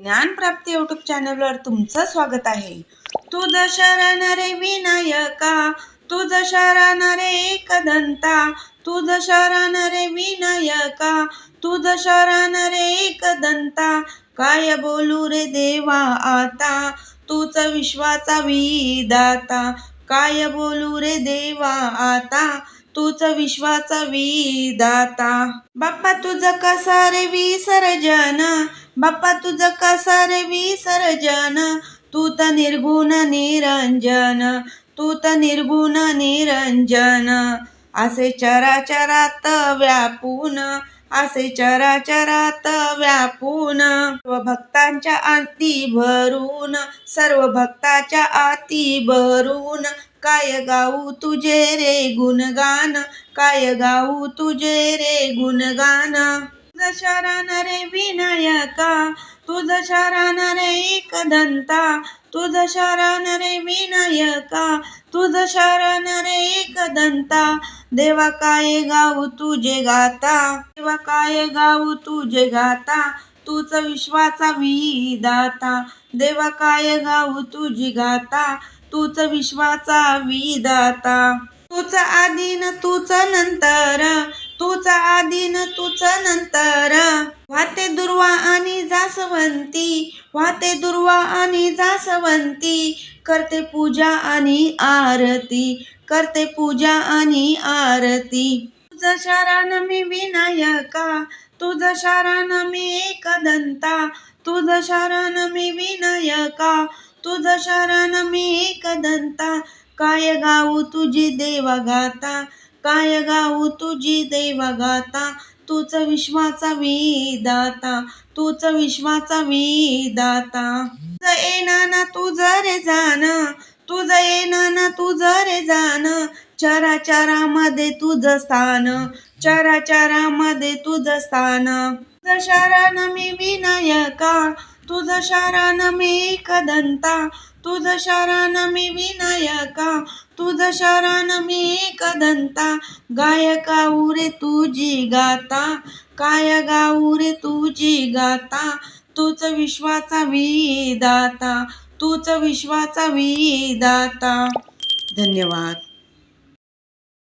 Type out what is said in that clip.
ज्ञानप्राप्ती YouTube चॅनलवर तुमचं स्वागत आहे. तुझ शरण रे विनायका तुझ शरण रे एकदंता तुझ शरण रे विनायका तुझ शरण रे एकदंता काय बोलू रे देवा आता? तूच विश्वाचा विदाता काय बोलू रे देवा आता? तूच विश्वाचा विदाता बाप्पा तुझं कसा रे विसर्जन? बाप्पा तुझं कसा रे विसर्जन? तू तर निर्गुण निरंजन तू तर निर्गुण निरंजन. असे चराचरात व्यापून असे चराचरात व्यापून सर्व भक्तांच्या आती भरून सर्व भक्ताच्या आती भरून काय गाऊ तुझे रे गुणगान? काय गाऊ तुझे रे गुणगान? तुझ शरण रे विनायका तुझ शरण रे एकदंता तुझ शरण रे विनायका तुझ शरण रे एकदंता. देवा काय गाऊ तुझे गाता? देवा काय गाऊ तुझे गाता? तूच विश्वाचा विदाता देवा काय गाऊ तुझी गाता? तूच विश्वाचा विदाता तूच आधीन तूच नंतर. तूच आधीन तूच नंतर. वाते दुर्वा आणि जासवंती. वाते दुर्वा आणि जासवंती. करते पूजा आणि आरती. करते पूजा आणि आरती. तुझ शरण मी विनायका. तुझ शरण मी एकदंता तुझ शरण मी विनायका. तुझा शरण मी एकदंता काय गाऊ तुझी देवा गाता काय गाऊ तुझी देवा गाता तूच विश्वाचा विदाता तूच विश्वाचा विदाता तुझ येना ना तुझ रे जाण. तुझ येना ना तुझ रे जाण. चराचरामध्ये तुझ स्थान. चराचरामध्ये तुझ स्थान. तुझ शरण मी विनायका. तुझ शरण मी एकदंता तुझ शरण मी विनायका तुझ शरण मी एकदंता गाय गाऊ रे तुझी गाता काय गाऊ रे तुझी गाता. तूच विश्वाचा विदाता तूच विश्वाचा विदाता धन्यवाद.